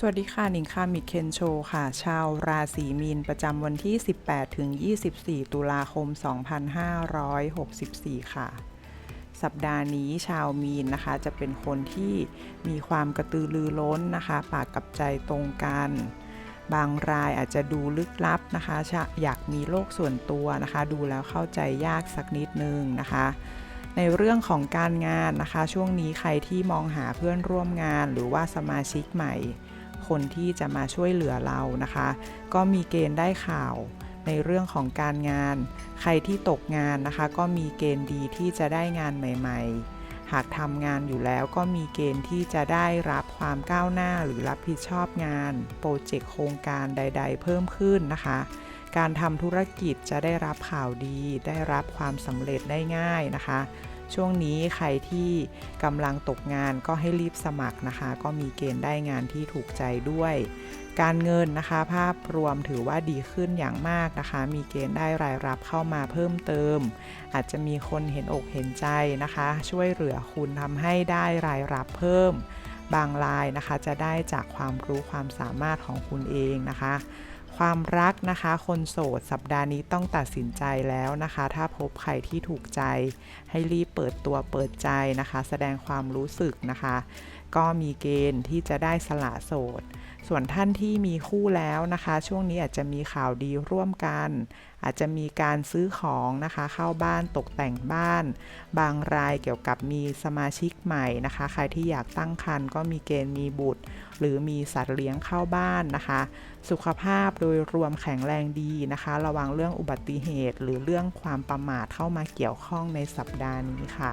สวัสดีค่ะหนิงค่ะมิเคนโชค่ะ ชาวราศีมีนประจำวันที่ 18 ถึง 24 ตุลาคม 2564 ค่ะ สัปดาห์นี้ชาวมีนนะคะ จะเป็นคนที่มีความกระตือรือร้นนะคะ ปากกับใจตรงกัน บางรายอาจจะดูลึกลับนะคะชะอยากมีโลกส่วนตัวนะคะ ดูแล้วเข้าใจยากสักนิดนึงนะคะในเรื่องของการงานนะคะ ช่วงนี้ใครที่มองหาเพื่อนร่วมงานหรือว่าสมาชิกใหม่ คนที่จะมาช่วยเหลือเรานะคะ ก็มีเกณฑ์ได้ข่าวในเรื่องของการงาน ใครที่ตกงานนะคะ ก็มีเกณฑ์ดีที่จะได้งานใหม่ ๆ หากทำงานอยู่แล้วก็มีเกณฑ์ที่จะได้รับความก้าวหน้าหรือรับผิดชอบงาน โปรเจกต์โครงการใด ๆ เพิ่มขึ้นนะคะ การทำธุรกิจจะได้รับข่าวดี ได้รับความสำเร็จได้ง่ายนะคะ ช่วงนี้ใครที่กำลังตกงานก็ให้รีบสมัครนะคะ ก็มีเกณฑ์ได้งานที่ถูกใจด้วย การเงินนะคะ ภาพรวมถือว่าดีขึ้นอย่างมากนะคะ มีเกณฑ์ได้รายรับเข้ามาเพิ่มเติม อาจจะมีคนเห็นอกเห็นใจนะคะ ช่วยเหลือคุณทำให้ได้รายรับเพิ่ม บางรายนะคะจะได้จากความรู้ความสามารถของคุณเองนะคะ ความรักนะคะ คนโสดสัปดาห์นี้ต้องตัดสินใจแล้วนะคะ ถ้าพบใครที่ถูกใจ ให้รีบเปิดตัวเปิดใจนะคะ แสดงความรู้สึกนะคะก็มีเกณฑ์ที่จะได้สละโสด ส่วนท่านที่มีคู่แล้วนะคะ ช่วงนี้อาจจะมีข่าวดีร่วมกัน อาจจะมีการซื้อของนะคะ เข้าบ้านตกแต่งบ้าน บางรายเกี่ยวกับมีสมาชิกใหม่นะคะ ใครที่อยากตั้งครรภ์ก็มีเกณฑ์มีบุตร หรือมีสัตว์เลี้ยงเข้าบ้านนะคะ สุขภาพโดยรวมแข็งแรงดีนะคะ ระวังเรื่องอุบัติเหตุ หรือเรื่องความประมาทเข้ามาเกี่ยวข้องในสัปดาห์นี้ค่ะ